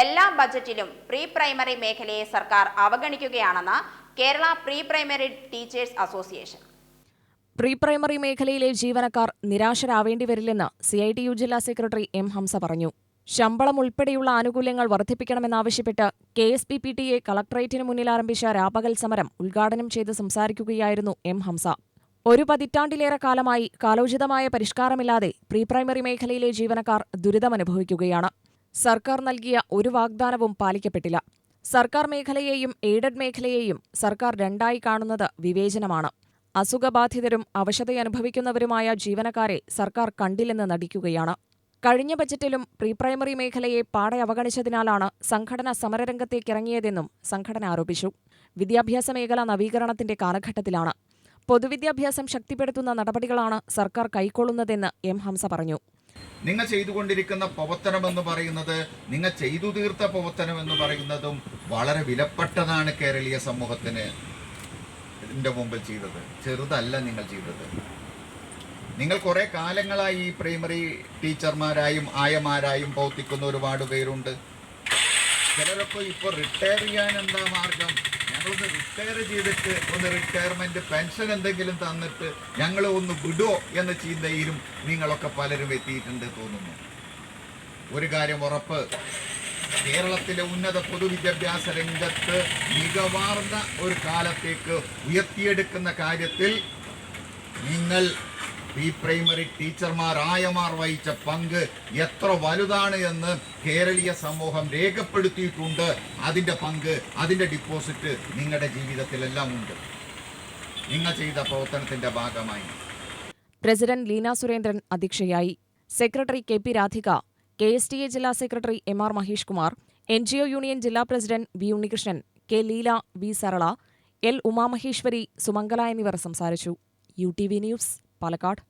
എല്ലാ ബജറ്റിലും pre primary മേഖലയെ സർക്കാർ അവഗണിക്കുകയാണെന്ന് Kerala pre primary teachers association. Pre primary മേഖലയിലെ ജീവനക്കാർ നിരാശരാവേണ്ടി വരില്ലെന്ന് സി ഐ ടി യു ജില്ലാ സെക്രട്ടറി എം ഹംസ പറഞ്ഞു. ശമ്പളം ഉൾപ്പെടെയുള്ള ആനുകൂല്യങ്ങൾ വർദ്ധിപ്പിക്കണമെന്നാവശ്യപ്പെട്ട് K S P P T A കളക്ടറേറ്റിന് മുന്നിൽ ആരംഭിച്ച രാപകൽ സമരം ഉദ്ഘാടനം ചെയ്ത് സംസാരിക്കുകയായിരുന്നു എം ഹംസ. ഒരു പതിറ്റാണ്ടിലേറെ കാലമായി കാലോചിതമായ പരിഷ്കാരമില്ലാതെ പ്രീ പ്രൈമറി മേഖലയിലെ ജീവനക്കാർ ദുരിതമനുഭവിക്കുകയാണ്. സർക്കാർ നൽകിയ ഒരു വാഗ്ദാനവും പാലിക്കപ്പെട്ടില്ല. സർക്കാർ മേഖലയെയും എയ്ഡഡ് മേഖലയെയും സർക്കാർ രണ്ടായി കാണുന്നത് വിവേചനമാണ്. അസുഖബാധിതരും അവശതയനുഭവിക്കുന്നവരുമായ ജീവനക്കാരെ സർക്കാർ കണ്ടില്ലെന്ന് നടിക്കുകയാണ്. കഴിഞ്ഞ ബജറ്റിലും പ്രീ പ്രൈമറി മേഖലയെ പാടെ അവഗണിച്ചതിനാലാണ് സംഘടന സമരരംഗത്തേക്കിറങ്ങിയതെന്നും സംഘടന ആരോപിച്ചു. വിദ്യാഭ്യാസ മേഖല നവീകരണത്തിന്റെ കാലഘട്ടത്തിലാണ്. പൊതുവിദ്യാഭ്യാസം ശക്തിപ്പെടുത്തുന്ന നടപടികളാണ് സർക്കാർ കൈക്കൊള്ളുന്നതെന്ന് എം ഹംസ പറഞ്ഞു. നിങ്ങൾ ചെയ്തുകൊണ്ടിരിക്കുന്ന പ്രവർത്തനം എന്ന് പറയുന്നത് നിങ്ങൾ ചെയ്തു തീർത്ത പ്രവർത്തനം എന്ന് പറയുന്നതും വളരെ വിലപ്പെട്ടതാണ് കേരളീയ സമൂഹത്തിന് ഇതിന്റെ മുമ്പിൽ ചെയ്തത്. ചെറുതല്ല നിങ്ങൾ ചെയ്തത്. നിങ്ങൾ കുറെ കാലങ്ങളായി ഈ പ്രൈമറി ടീച്ചർമാരായും ആയമാരായും പ്രവർത്തിക്കുന്ന ഒരുപാട് പേരുണ്ട്. ചിലരൊക്കെ ഇപ്പോൾ റിട്ടയർ ചെയ്യാൻ എന്താ മാർഗം? ഞങ്ങളൊന്ന് റിട്ടയർ ചെയ്തിട്ട് ഒന്ന് റിട്ടയർമെന്റ് പെൻഷൻ എന്തെങ്കിലും തന്നിട്ട് ഞങ്ങൾ ഒന്ന് വിടോ എന്ന ചിന്തയിലും നിങ്ങളൊക്കെ പലരും എത്തിയിട്ടുണ്ട് തോന്നുന്നു. ഒരു കാര്യം ഉറപ്പ്. കേരളത്തിലെ ഉന്നത പൊതുവിദ്യാഭ്യാസ രംഗത്ത് മികവാർന്ന ഒരു കാലത്തേക്ക് ഉയർത്തിയെടുക്കുന്ന കാര്യത്തിൽ നിങ്ങൾ പ്രീ പ്രൈമറി ടീച്ചർമാർ ആയമാർ വഹിച്ച പങ്ക് എത്ര വലുതാണ് എന്ന് കേരളീയ സമൂഹം രേഖപ്പെടുത്തിയിട്ടുണ്ട്. അതിന്റെ പങ്ക് അതിന്റെ ഡിപ്പോസിറ്റ് നിങ്ങളുടെ ജീവിതത്തിലെല്ലാം ഉണ്ട്. നിങ്ങൾ ചെയ്ത പ്രവർത്തനത്തിന്റെ ഭാഗമായി. പ്രസിഡന്റ് ലീന സുരേന്ദ്രൻ അധ്യക്ഷയായി. Secretary K P Radhika K S T A ജില്ലാ secretary M R Mahesh Kumar N G O union ജില്ലാ president V Unnikrishnan K Leela V Sarala L Umamaheswari Sumangala എന്നിവർ സംസാരിച്ചു. U T V news. Palakkad